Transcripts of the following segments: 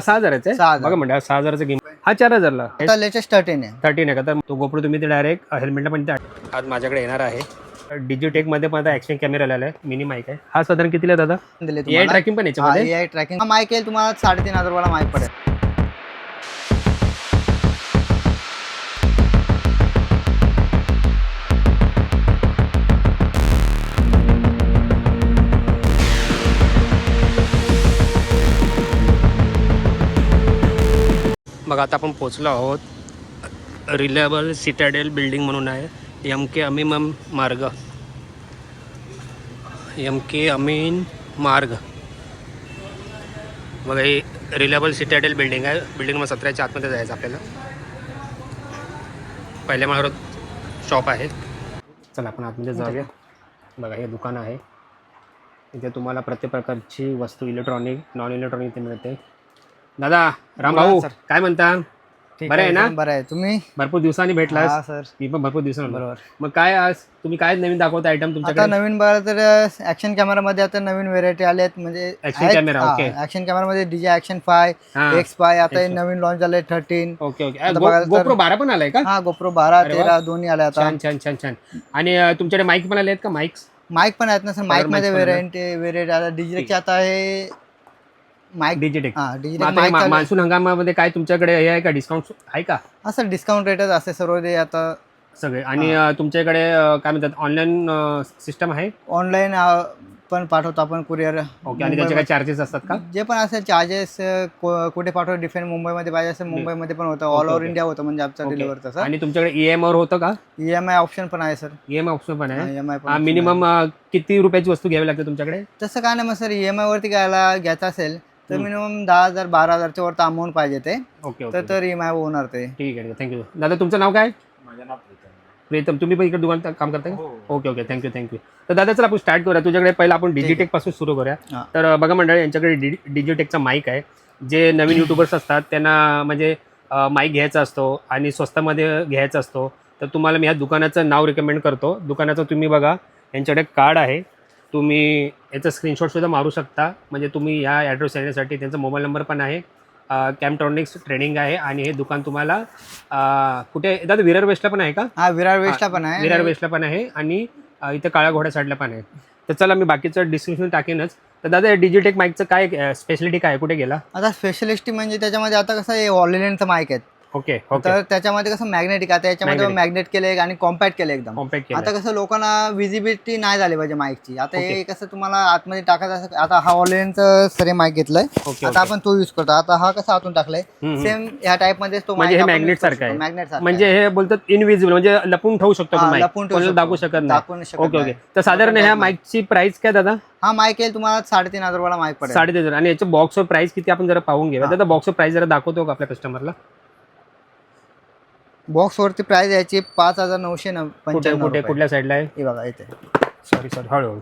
सहा हजाराचा सहा आहे हजार. बघा म्हणजे हा सहा हजाराचा गेम हा चार हजारला. आता लेटेस्ट थर्टीन आहे. थर्टीन आहे का? तर तो गोप्रो तुम्ही ते डायरेक्ट हेल्मेटला पण ते आज माझ्याकडे येणार आहे. डिजिटेकमध्ये पण आता ऍक्शन कॅमेरा आलेला आहे मिनी माईक आहे. हा साधारण कितीला आहे दादा? दिले ए तुम्हाला. ट्रॅकिंग पण याच्यामध्ये. ट्रॅकिंग माईक येईल तुम्हाला साडेतीन हजार माईक पडेल. मग आता आपण पोचलो आहोत. रिलायबल सिटाडेल बिल्डिंग म्हणून आहे. एम के अमीमम मार्ग. एम के अमीन मार्ग. बघा ही रिलायबल सिटाडेल बिल्डिंग आहे. बिल्डिंग नंबर सतराच्या आतमध्ये जायचं आपल्याला. पहिल्या माळावर शॉप आहे. चला आपण आतमध्ये जाऊया. बघा हे दुकान आहे. इथे तुम्हाला प्रत्येक प्रकारची वस्तू इलेक्ट्रॉनिक नॉन इलेक्ट्रॉनिक इथे मिळते. दादा राम भाऊ सर. काय म्हणता? ठीक बरं आहे ना? बरं आहे. तुम्ही? भरपूर दिवसांनी हा भेटलास सर. मी पण भरपूर दिवसांनी बरोबर. मग काय आज? तुम्ही काय नवीन दाखवता आयटम आता तुमच्याकडे? नवीन बघा तर ऍक्शन कॅमेरा मध्ये आता नवीन व्हेरायटी आले आहेत म्हणजे Action camera, okay. Action camera मध्ये डीजे ऍक्शन फाय हा. एक्स फाय आता हे X5. नवीन लॉन्च झाले थर्टीन ओके ओके आता बघायला तर- गोप्रो बारा पण आलाय का? हा गोप्रो बारा अरे वा. तेरा दोन्ही आले आता. छान छान छान छान. आणि अं, तुमच्याकडे माईक पण आले आहेत का? माईक्स माईक पण आहेत ना सर. माईकमध्ये पण. व्हेरायटी व्हेरायटी आता डिजिटलचे आता हे माईक डिजिटेक हा डिजिटल मान्सून हंगामामध्ये काय तुमच्याकडे हे आहे का? डिस्काउंट आहे का? असं डिस्काउंट रेटच असते सर्व ते आता सगळे. आणि तुमच्याकडे काय म्हणतात ऑनलाईन सिस्टम आहे? ऑनलाईन पण पाठवतो आपण कुरिअर ओके आणि त्याचे काय चार्जेस असतात का? जे पण असेल चार्जेस कुठे पाठवतो डिफेंट मुंबईमध्ये पाहिजे असेल मुंबईमध्ये पण होतं. All over. इंडिया होतं म्हणजे आमचं. डिलिव्हर तसं. आणि तुमच्याकडे ई एम वर होतं का? ई एम आय ऑप्शन पण आहे सर ई एम ऑप्शन पण आहे. ई एम आय मिनिमम किती रुपयाची वस्तू घ्यावी लागते तुमच्याकडे? तसं काय नाही मग सर ई एम आय वरती घ्यायला घ्यायचं असेल तर. मिनिमम दहा हजार बारा हजारच्या वरती अमाऊंट पाहिजे ते. ओके तर ओके. तर ई एम आय होणार ते. ठीक आहे थँक्यू दादा तुमचं नाव काय? माझं नाव प्रीतम. तुम्ही पण इकडे दुकानात काम करताय का? हो ओके ओके. थँक्यू थँक्यू तर दादा चला आपण स्टार्ट करूया. तुझ्याकडे पहिला आपण डिजिटेकपासून सुरू करूया. हा. तर बघा मंडळी यांच्याकडे डिजिटेकचा माईक आहे. जे नवीन युट्यूबर्स असतात त्यांना म्हणजे माईक घ्यायचा असतो आणि स्वस्तामध्ये घ्यायचा असतो. तर तुम्हाला मी ह्या दुकानाचं नाव रिकमेंड करतो. दुकानाचं तुम्ही बघा. यांच्याकडे कार्ड आहे. तुम्ही याचं स्क्रीनशॉटसुद्धा मारू शकता. म्हणजे तुम्ही ह्या ॲड्रेस येण्यासाठी त्यांचा मोबाईल नंबर पण आहे. कॅम्ट्रॉनिक्स ट्रेनिंग आहे आणि हे दुकान तुम्हाला कुठे दादा विरार वेस्टला पण आहे का? हा विरार वेस्टला पण आहे. विरार वेस्टला पण आहे आणि इथे काळ्या घोड्या साईडला पण आहे. तर चला मी बाकीचं डिस्क्रिप्शन टाकेनच. तर दादा डिजिटेक माईकचं काय स्पेशलिटी काय आहे? कुठे गेला? आता स्पेशलिस्ट म्हणजे त्याच्यामध्ये आता कसं आहे ऑलिलेनचं माईक आहेत. ओके तर त्याच्यामध्ये कसं मॅग्नेटिक आता याच्यामध्ये. मॅग्नेट केले आणि कॉम्पॅक्ट केले एकदम. आता कसं लोकांना विजिबिलिटी नाही झाली पाहिजे माईकची आता हे. कसं तुम्हाला आतमध्ये टाकायचं असं आता हा ऑनलाईनचं सरे माईक घेतलाय. आता आपण तो युज करतो. आता हा कसा आतून टाकलाय. सेम ह्या टाइपमध्ये तो म्हणजे magnet सारखं आहे. मॅग्नेट म्हणजे हे बोलतात इनविजिबल म्हणजे लपून ठेवू शकतो लपून ठेवू. दाखवू शकत नाही. ओके. तर साधारण ह्या माईकची प्राइस काय दादा? हा माईक येईल तुम्हाला साडेतीन हजार रुपयाला माईक पडेल. साडेतीन हजार. आणि याच्या बॉक्सवर प्राइस किती आपण जरा पाहून घेऊया. दादा बॉक्सवर प्राइस जरा दाखवतो का आपल्या कस्टमरला बॉक्स वरती प्राइस यायची पाच हजार नऊशे नव- कुठे पंच्याण्णव कुठे रुपये. कुठल्या साईडला आहे? हे बघा इथे. सॉरी सॉरी हळूहळू.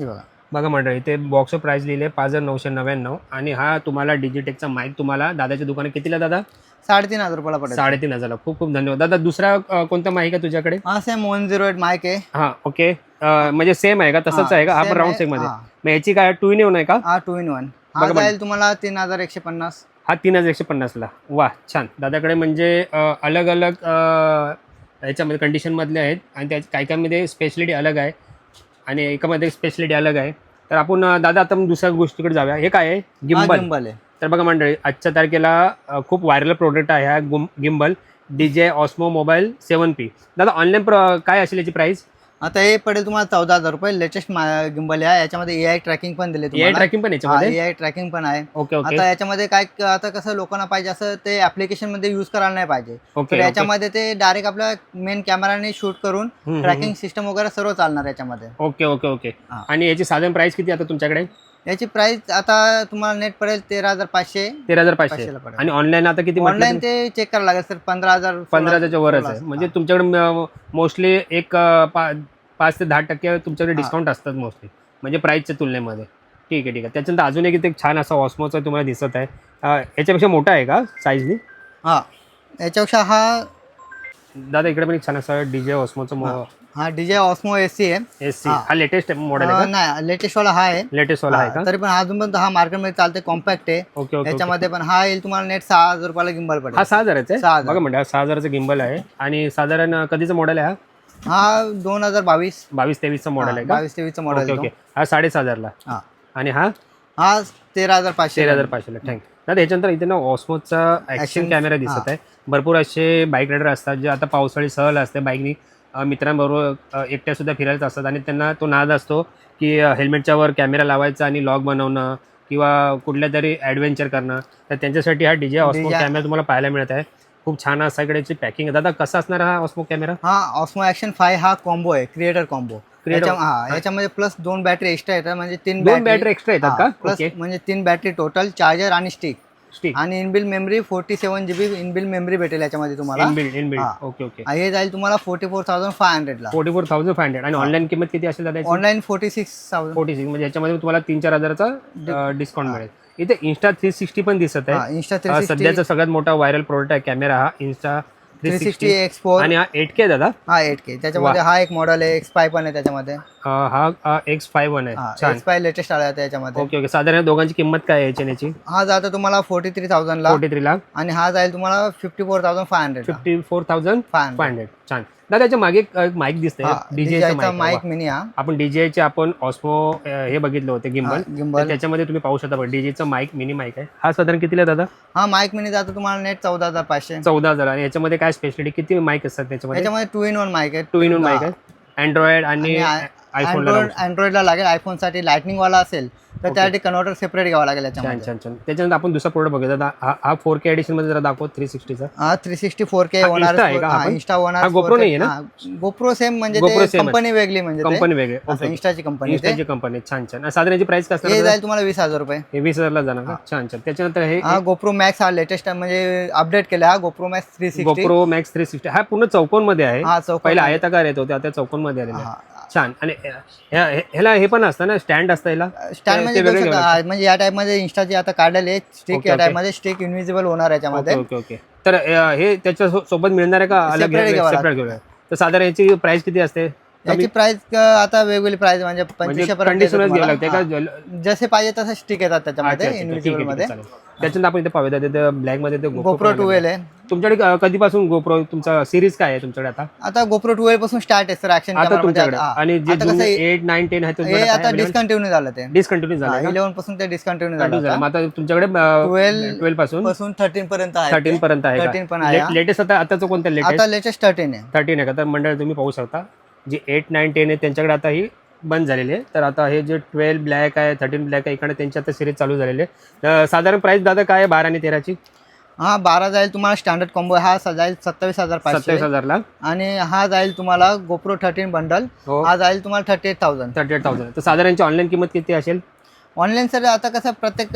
हे बघा. बघा मंडळी इथे बॉक्स प्राइस लिहिले पाच हजार नऊशे नव्याण्णव आणि हा तुम्हाला डिजिटेकचा माईक तुम्हाला दादाच्या दुकानात कितीला दादा? साडेतीन हजार रुपयाला पडेल. साडेतीन हजारला. खूप खूप धन्यवाद. दादा दुसरा अ, कोणता माईक आहे तुझ्याकडे? हा same one zero eight mike आहे. हा ओके अ, म्हणजे सेम आहे का? तसंच आहे का? हा पण same राऊंड आहे. सेकमध्ये हा. मग याची काय टू इन येऊन आहे का? हा टू इन वन हा जाईल तुम्हाला तीन हजार एकशे पन्नास. हा तीन हजार एकशे पन्नासला. वा छान. दादाकडे म्हणजे अलग अलग याच्यामध्ये कंडिशनमधले आहेत आणि त्या काही काहीमध्ये स्पेशलिटी अलग आहे आणि एकामध्ये स्पेशलिटी अलग आहे. तर आपण दादा आता दुसऱ्या गोष्टीकडे जाऊया. हे काय आहे? गिम्बल. गिंबल आहे. तर बघा मंडळी आजच्या तारखेला खूप व्हायरल प्रोडक्ट आहे हा गुम gimbal. D J Osmo mobile seven P दादा ऑनलाईन काय असेल याची प्राइस आता हे पडेल तुम्हाला चौदा हजार रुपये लेटेस्ट गिंबल आहे. याच्यामध्ये एआय ट्रॅकिंग पण दिले ए आय ट्रॅकिंग पण याच्यामध्ये? एआय ट्रॅकिंग पण आहे. ओके ओके आता याच्यामध्ये काय आता कसं लोकांना पाहिजे असं ते ऍप्लिकेशनमध्ये युज करायला नाही पाहिजे. तर याच्यामध्ये ते डायरेक्ट आपल्या मेन कॅमेराने शूट करून ट्रॅकिंग सिस्टम वगैरे सर्व चालणार याच्यामध्ये. Okay okay okay. आणि याची साधारण प्राइस किती आता तुमच्याकडे? याची प्राइस आता तुम्हाला नेट पडेल तेरा हजार पाचशे. तेरा हजार पाचशे. पाचशेला पडेल. आणि ऑनलाईन आता किती म्हटलं ऑनलाईन ते चेक करायला लागेल सर पंधरा हजार पंधरा हजारच्या वरच आहे. म्हणजे तुमच्याकडे मोस्टली एक अ, पा- पाच ते दहा टक्के तुमच्याकडे हा. डिस्काउंट असतात मोस्टली म्हणजे प्राईसच्या तुलनेमध्ये. ठीक आहे ठीक आहे. त्याच्यानंतर अजून एक इथे एक छान असा ऑस्मोचा तुम्हाला दिसत आहे. अ, याच्यापेक्षा मोठा आहे का साईजनी हा. याच्यापेक्षा हा दादा इकडे पण एक छान असा डीजे ऑस्मोचा हा. हा डीजे ऑस्मो एस आहे. एस हा. लेटेस्ट मॉडेल आहे नाही लेटेस्ट वाला हा आहे. लेटेस्ट वाला आहे का? तरी पण अजून पण हा मार्केटमध्ये चालते कॉम्पॅक्ट आहे. Okay okay okay. याच्यामध्ये पण हा येईल तुम्हाला नेट सहा हजार रुपयाला गिंबल पडेल. हा सहा हजाराचा सहा आहे हजार. बघा म्हणजे हा सहा हजाराचा गिंबल आहे. आणि साधारण कधीचा मॉडेल आहे हा? हा दोन हजार बावीस. बावीसचा तेवीसचा मॉडेल आहे का? बावीस तेवीसचा ओके मॉडेल ओके. हा साडेसहा हजारला. हा. आणि हा? हा तेरा हजार पाचशे तेरा हजार पाचशेला. थँक दादा याच्यानंतर इथे ना ऑस्मोचा ऍक्शन Action- कॅमेरा दिसत आहे. भरपूर असे बाईक रायडर असतात जे आता पावसाळी सहल असते बाईकनी मित्रांबरोबर अ, एकट्या सुद्धा फिरायचं असतात आणि त्यांना तो नाद असतो की हेल्मेटच्या वर कॅमेरा लावायचा आणि लॉग बनवणं किंवा कुठल्या तरी ॲडव्हेंचर करणं. तर त्यांच्यासाठी हा डीजे ऑस्मो DJ कॅमेरा तुम्हाला पाहायला मिळत आहे. खूप छान असा इकडेची पॅकिंग. दादा कसा असणार हा ऑस्मो कॅमेरा? हा ऑस्मो ॲक्शन फाय हा कॉम्बो आहे क्रिएटर कॉम्बो. हा याच्यामध्ये प्लस दोन बॅटरी एक्स्ट्रा येतात म्हणजे तीन बॅटरी एक्स्ट्रा येतात का? प्लस म्हणजे तीन बॅटरी टोटल चार्जर आणि स्टिक. आणि inbuilt memory forty seven GB inbuilt memory भेटेल याच्यामध्ये तुम्हाला. इनबिल्ड इनबिल्ड हा. ओके ओके हे जाईल तुम्हाला forty four thousand five हंड्रेडला forty four thousand five hundred आणि ऑनलाईन किंमत किती असेल दादा? Online forty six thousand forty six म्हणजे याच्यामध्ये तुम्हाला तीन चार हजाराचा डिस्काउंट मिळेल. इथे इन्स्टा थ्री सिक्स्टी पण दिसत हा आहे इन्स्टा अ, थ्री सध्याचा सगळ्यात मोठा व्हायरल प्रोडक्ट आहे. कॅमेरा हा Insta three sixty X four आणि हा एट के दादा? हा एट के त्याच्यामध्ये हा एक मॉडेल आहे एक्स फाय पण आहे त्याच्यामध्ये. अ, हा एक्स फाय वन आहे. हा छान. एक्स फाय लेटेस्ट आला आहे त्याच्यामध्ये. ओके ओके साधारण दोघांची किंमत काय आहे याची याची हा जातो तुम्हाला फोर्टी थ्री थाउजंडला फोर्टी थ्री लाख आणि हा जाईल तुम्हाला fifty four thousand five hundred fifty four thousand five five hundred छान. दादा याच्या मागे एक माईक दिसतंय. डीजेचा हंड्रेड माईक माईक मिनी हा आपण डीजेचे आपण ऑस्मो हे बघितलं होते गिम्बल गिंबल त्याच्यामध्ये तुम्ही पाहू शकता डीजेचा माईक मिनी माईक आहे. हा साधारण कितीला आहे दादा? हा माईक मिनी जातो तुम्हाला नेट चौदा हजार पाचशे. चौदा हजार. आणि याच्यामध्ये काय स्पेशालिटी किती माईक असतात त्याच्यामध्ये? याच्यामध्ये टू इन वन माईक आहे. टू इन वन माईक आहे. अँड्रॉइड आणि अँड्रॉइड अँड्रॉइडला लागेल आयफोनसाठी लाइटनिंग वाला असेल तर त्यासाठी कन्व्हर्टर सेपरेट घ्यावा लागेल छान छान छान. त्याच्यानंतर आपण दुसरा प्रोडक्ट बघूया. हा फोर के एडिशनमध्ये जरा दाखव थ्री सिक्स्टीचा हा थ्री सिक्स्टी फोर के होणार हा? इंस्टा होणार हा GoPro नाहीये ना? गोप्रो सेम म्हणजे. कंपनी वेगळी म्हणजे. कंपनी वेगळे. इंस्टाची कंपनी इंस्टाची कंपनी छान छान. साधारण याची प्राइस हे असणार जाईल तुम्हाला वीस हजार रुपये. हे वीस हजारला जाणार छान छान. त्याच्यानंतर हे हा गोप्रो मॅक्स हा लेटेस्ट म्हणजे अपडेट केला. हा GoPro Max three sixty GoPro Max three sixty हा पूर्ण चौकोनमध्ये आहे. हा पहिला आयताकार येत होते आता चौकोनमध्ये आलेले. छान. आणि ह्या- ह्या- ह्याला हे पण असतं ना स्टँड असतं याला? स्टँड ते म्हणजे वेगळे बघू शकता, हा, म्हणजे या टाइपमध्ये इंस्टाची आता काढलेले स्टिक या. टाइपमध्ये स्टिक इनविजिबल होणार याच्यामध्ये. ओके तर अ, हे त्याच्या सो- सोबत मिळणार आहे का अलग Separate घ्यावं सेपरेट घेऊया तर साधारण याची प्राइस किती असते? याची प्राइस आता वेगवेगळी प्राइस म्हणजे म्हणजे पंचवीसशे पर्यंत. जसे पाहिजे तसे स्टिक येतात त्याच्यामध्ये आहे, मध्ये. त्याच्यानंतर आपण इथे पाहूया तिथे ब्लॅकमध्ये ते गोप्रो पण टुवेल आलेलं आहे. तुमच्याकडे कधीपासून गोप्रो तुमचा सिरीज काय आहे तुमच्याकडे आता? आता गोप्रो टुवेल पासून स्टार्ट आहे सर ऍक्शन आता तुमच्याकडे. आणि जे एट नाईन टेन आहे आता डिस्कंटिन्यू झालं ते. डिस्कंटिन्यू झालं? इलेव्हनपासून ते डिस्कंटिन्यू झालं आता. तुमच्याकडे Twelve ट्वेल्वपासून? पासून थर्टीन पर्यंत आहे थर्टीन पर्यंत आहे थर्टीन पण आहे. लेटेस्ट आता आताचं कोणतं लेटेस्ट आता लेटेस्ट थर्टीन आहे. थर्टीन आहे का? तर मंडळ तुम्ही पाहू शकता. जे एट नाईन टेन आहे त्यांच्याकडे आता ही बंद झालेली आहे. तर आता हे जे ट्वेल्व ब्लॅक आहे थर्टीन ब्लॅक आहे इकडे त्यांची आता सिरीज चालू झालेली आहे. तर साधारण प्राइस दादा काय आहे बारा आणि तेराची? हा बारा जाईल तुम्हाला स्टँडर्ड कॉम्बो हा जाईल सत्तावीस हजार सत्तावीस हजारला आणि हा जाईल तुम्हाला गोप्रो थर्टीन बंडल हो. जाईल तुम्हाला thirty eight thousand thirty eight thousand तर साधारण यांची ऑनलाईन किंमत किती असेल? ऑनलाईन सर आता कसं प्रत्येक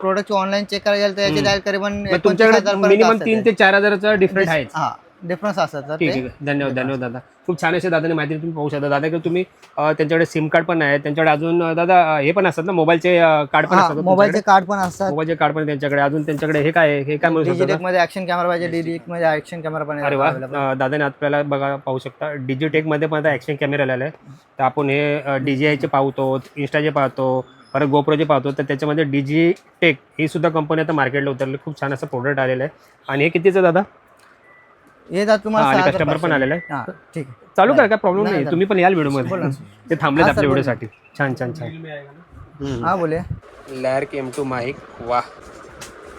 प्रोडक्टची ऑनलाईन चेक करायला तर याची जाईल करीबन मग 29,000 तुमच्याकडे पर्यंत मिनिमम तीन ते. चार हजाराचा डिफरंट आहे हा. डिफरन्स असतात ठीक आहे धन्यवाद धन्यवाद दादा. खूप छान असे दादाने माहिती तुम्ही पाहू शकता. दादा तुम्ही अं, त्यांच्याकडे सिम कार्ड पण आहे त्यांच्याकडे अजून अं, दादा हे पण असतात ना मोबाईलचे कार्ड पण असतात मोबाईलचे कार्ड पण असतात. मोबाईलचे कार्ड पण त्यांच्याकडे. अजून त्यांच्याकडे हे काय आहे? हे काय म्हणू शकतो डिजिटेकमध्ये ऍक्शन कॅमेरा पाहिजे डिजिटेकमध्ये ऍक्शन कॅमेरा पण अरे वा. available. अं, दादाने आपल्याला बघा पाहू शकता. डिजिटेकमध्ये पण आता ऍक्शन कॅमेरा आलेला आहे तर आपण हे डीजीआयचे पाहतो इन्स्टाचे पाहतो परत गोप्रोचे पाहतो. तर त्याच्यामध्ये डीजी टेक ही सुद्धा कंपनी आता मार्केटला उतरली. खूप छान असं प्रोडक्ट आलेलं आहे. आणि हे कितीचं दादा? हा, तुम्हाला आणि सहा हजार कस्टमर पण. आलेलं आहे हा ठीक आहे. चालू करा काय प्रॉब्लेम नाही. तुम्ही पण याल व्हिडिओमध्ये ते थांबलेत हा, आपल्या. व्हिडिओसाठी छान छान छान. हा बोले लॅर्क एम टू माईक वा.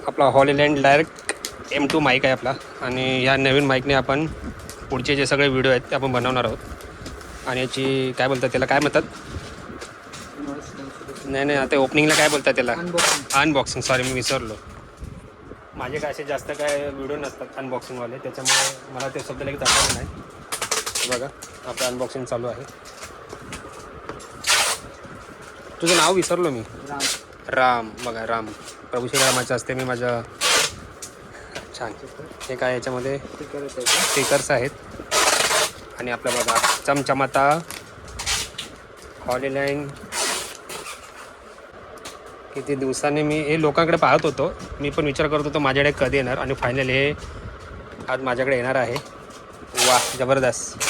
आपला Hollyland Lark M two mike आहे आपला. आणि ह्या नवीन माईकने आपण पुढचे जे सगळे व्हिडिओ आहेत ते आपण बनवणार आहोत. आणि याची काय बोलतात त्याला? काय म्हणतात? नाही नाही आता ओपनिंगला काय बोलतात त्याला? अनबॉक्सिंग सॉरी मी विसरलो. माझे काय असे जास्त काय व्हिडिओ नसतात अनबॉक्सिंगवाले त्याच्यामुळे मला ते शब्द लगेच आठवलं नाही. बघा आपलं अनबॉक्सिंग चालू आहे. तुझं नाव विसरलो मी. राम. बघा राम. प्रभू श्रीरामाचं असते मी माझं छान. हे काय याच्यामध्ये? स्टिकर्स आहेत. आणि आपलं बघा चमचमाता हॉलीलाईन किती दिवसांनी मी हे लोकांकडे पाहत होतो. मी पण विचार करत होतो माझ्याकडे कधी येणार? आणि फायनल हे आज माझ्याकडे येणार आहे. वा जबरदस्त.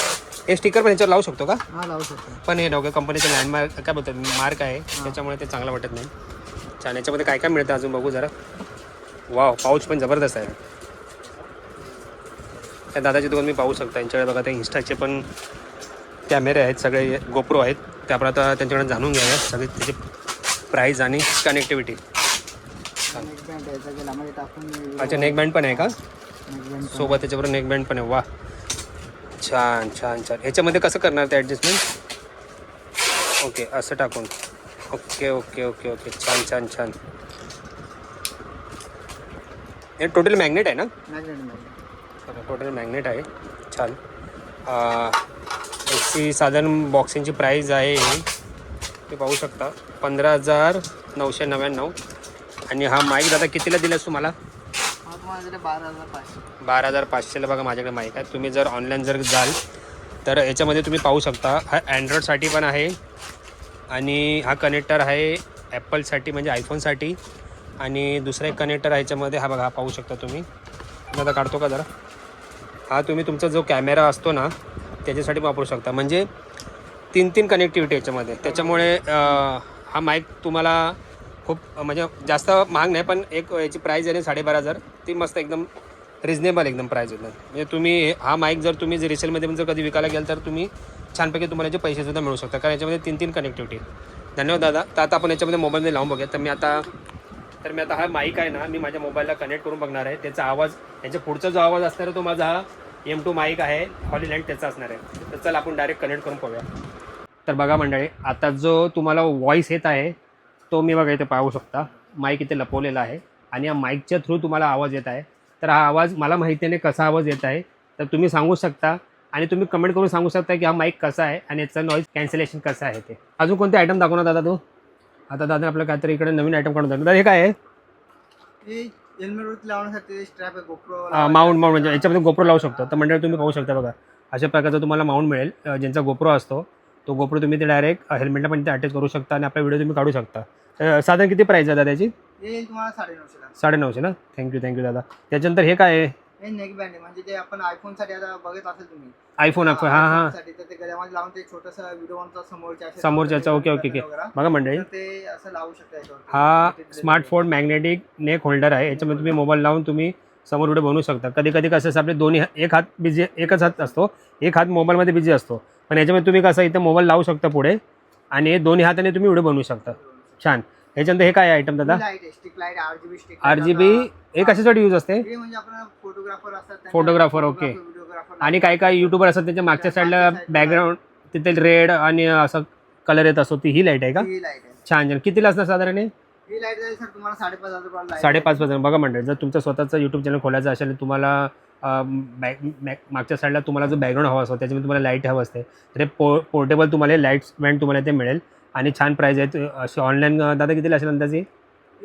हे स्टिकर पण याच्यावर लावू शकतो का? हा लावू शकतो. पण हे डॉगे कंपनीचं लँडमार्क काय बोलतात मार्क आहे. त्याच्यामुळे ते चांगलं वाटत नाही. छान याच्यामध्ये काय काय मिळतं अजून बघू जरा. वाव पाऊच पण जबरदस्त आहे. त्या दादाची दुकान मी पाहू शकता. यांच्याकडे बघा ते इन्स्टाचे पण कॅमेरे आहेत सगळे गोप्रो आहेत. ते आपण आता त्यांच्याकडे जाणून घ्याव्या सगळे त्याची प्राईज आणि कनेक्टिव्हिटी अच्छा नेक बँड पण आहे का? सोबत त्याच्याबरोबर नेक बँड पण आहे. वा छान छान छान. ह्याच्यामध्ये कसं करणार ते ॲडजस्टमेंट ओके असं टाकून. Okay okay okay okay. छान छान छान. हे टोटल मॅग्नेट आहे ना? टोटल मॅग्नेट आहे. छान. अं, याची साधारण बॉक्सिंगची प्राईज आहे. ते पाहू शकता. पंधरा हजार नऊशे नव्याण्णव. आणि हा माईक दादा कितीला दिलास तुम्हाला? बारा हजार पाचशे. बारा हजार पाचशेला बघा माझ्याकडे माईक आहे. तुम्ही जर ऑनलाईन जर जाल तर याच्यामध्ये तुम्ही पाहू शकता. हा अँड्रॉइडसाठी पण आहे. आणि हा कनेक्टर आहे ॲपलसाठी म्हणजे आयफोनसाठी आणि दुसरा एक कनेक्टर आहे याच्यामध्ये हा बघा हा पाहू शकता तुम्ही. दादा काढतो का जरा? हा तुम्ही तुमचा जो कॅमेरा असतो ना त्याच्यासाठी वापरू शकता. म्हणजे तीन तीन कनेक्टिव्हिटी याच्यामध्ये. त्याच्यामुळे हा माईक तुम्हाला खूप म्हणजे जास्त महाग नाही पण एक याची प्राईज आहे साडेबारा हजार. ती मस्त एकदम रिजनेबल एकदम प्राईज होतं म्हणजे तुम्ही हा माईक जर तुम्ही जर रिसेलमध्ये पण जर कधी विकायला गेल तर तुम्ही छानपैकी तुम्हाला याचे पैसेसुद्धा मिळू शकता कारण याच्यामध्ये तीन तीन कनेक्टिव्हिटी धन्यवाद दादा. तर आता आपण याच्यामध्ये मोबाईलमध्ये लावून बघूया. तर मी आता तर मी आता हा माईक आहे ना मी माझ्या मोबाईलला कनेक्ट करून बघणार आहे. त्याचा आवाज याच्या पुढचा जो आवाज असणार आहे तो माझा हा एम टू माईक आहे हॉलीलँड त्याचा असणार आहे. तर चल आपण डायरेक्ट कनेक्ट करून पाहूया. तर बघा मंडळी आता जो तुम्हाला व्हॉईस येत आहे तो मी बघा इथे पाहू शकता. माईक इथे लपवलेला आहे आणि या माईकच्या थ्रू तुम्हाला आवाज येत आहे. तर हा आवाज मला माहिती नाही कसा आवाज येत आहे तर तुम्ही सांगू शकता. आणि तुम्ही कमेंट करून सांगू शकता की हा माईक कसा आहे आणि याचं नॉईज कॅन्सलेशन कसं आहे ते. अजून कोणते आयटम दाखवणार दादा तू? आता दादा आपलं काहीतरी इकडे नवीन आयटम काढून दादा हे काय आहे? हेल्मेटवरती लावण्यासाठी स्ट्रॅप आहे गोप्रो माउंट माउंट म्हणजे याच्यामध्ये गोप्रो लावू शकतो. तर मंडळी तुम्ही पाहू शकता बघा. अशा प्रकारचा तुम्हाला माउंट मिळेल. ज्यांचा गोप्रो असतो तो गोप्रो तुम्ही ते डायरेक्ट हेल्मेटला पण ते अटॅच करू शकता आणि आपला व्हिडिओ तुम्ही काढू शकता. साधारण किती प्राईस आहे दादा त्याची येईल तुम्हाला साडेनऊशे ना? थँक्यू थँक्यू दादा. त्याच्यानंतर हे काय आहे? हे नेक बँड आहे म्हणजे ते आपण आयफोनसाठी आता बघत असेल तुम्ही. आयफोन हां हां. साठी तर ते गळ्यामध्ये लावून ते छोटस व्हिडिओ बनतो समोरच्या समोरच्याचा ओके ओके ओके. वगैरे. बघा मंडळी. तर ते असं लावू शकता याच्यावरती. हा स्मार्टफोन मॅग्नेटिक नेक होल्डर आहे. याच्यामध्ये तुम्ही मोबाईल लावून तुम्ही समोर व्हिडिओ बनवू शकता. कधी कधी कसं असं आपले दोन्ही हा- एक हात बिझी एकच हात असतो. एक हात मोबाईलमध्ये बिझी असतो. पण याच्यामध्ये तुम्ही कसं इथं मोबाईल लावू शकता पुढे. आणि दोन्ही हाताने तुम्ही व्हिडिओ बनवू शकता. छान. ह्याच्यानंतर हे काय आयटम दादा? आर जी बी हे कशासाठी यूज असते? म्हणजे फोटोग्राफर okay. videographer आणि काही काही युट्यूबर असतात त्याच्या मागच्या साईडला बॅकग्राऊंड तिथे रेड आणि असं कलर येत असतो ती ही लाइट आहे का? छान छान. कितीला असणार साधारण साडेपाच हजार बघा मंडळ जर तुमचं स्वतःचं यूट्यूब चॅनल खोलायचं असेल तुम्हाला मागच्या साईडला तुम्हाला जो बॅकग्राऊंड हवा असतो त्याच्यामध्ये तुम्हाला लाइट हवं असते. तर हे पो पोर्टेबल तुम्हाला लाईट्स बँड तुम्हाला ते मिळेल. आणि छान प्राईज आहेत अशी ऑनलाईन दादा कितीला असेल अंदाजे?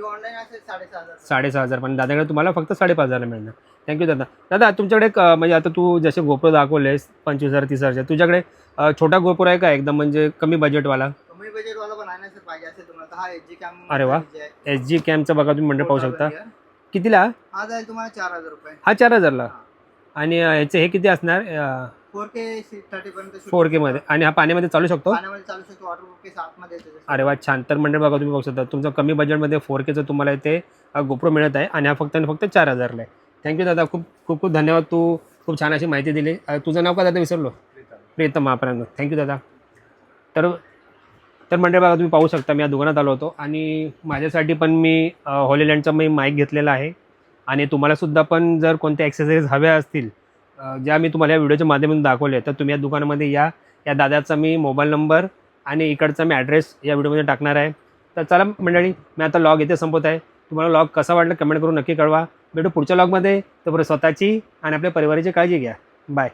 ऑनलाईन असेल साडेसहा हजार. साडेसहा हजार. पण दादाकडे तुम्हाला फक्त साडेपाच हजारला मिळणार. थँक्यू दादा. दादा तुमच्याकडे म्हणजे आता तू जसे गोप्रो दाखवलेस पंचवीस हजार तीस हजार तुझ्याकडे छोटा गोप्रो आहे का एकदम? म्हणजे कमी बजेटवाला कमी बजेट वाला पण आहे ना सर पाहिजे असेल तुम्हाला. तर हा एच जी कॅम अरे वा. एच जी कॅमचा बघा तुम्ही मंडळ पाहू शकता. कितीला? हा जाईल तुम्हाला चार हजार रुपये. हा चार हजारला? आणि याचे हे किती असणार? फोर के थर्टी पर्यंत shoot फोर के मध्ये. आणि हा पाण्यामध्ये चालू शकतो? पाण्यामध्ये चालू शकतो. वॉटर केस आतमध्ये येतो त्याच्या. अरे वा छान. तर मंडळ बघा तुम्ही बघू शकता. तुमचं कमी बजेटमध्ये फोर केचं तुम्हाला इथे गोप्रो मिळत आहे आणि हा फक्त आणि फक्त चार हजारला आहे. थँक्यू दादा. खूप खूप खूप धन्यवाद. तू खूप छान अशी माहिती दिली. अं, तुझं नाव का दादा? विसरलो. प्रीतम महाप्रांत थँक्यू दादा. तर तर मंडळ बघा तुम्ही पाहू शकता मी या दुकानात आलो होतो आणि माझ्यासाठी पण मी हॉलीलँडचा मी माईक घेतलेला आहे. आणि तुम्हालासुद्धा पण जर कोणत्या ॲक्सेसरीज हव्या असतील ज्या मी तुम्हाला या व्हिडिओच्या माध्यमातून दाखवले तर तुम्ही या दुकानामध्ये या. या दादाचा मी मोबाईल नंबर आणि इकडचा मी ॲड्रेस या व्हिडिओमध्ये टाकणार आहे. तर चला मंडळी मी आता लॉग इथे संपत आहे. तुम्हाला लॉग कसा वाटला कमेंट करून नक्की कळवा. भेटू पुढच्या लॉगमध्ये तर स्वतःची आणि आपल्या परिवाराची काळजी घ्या. बाय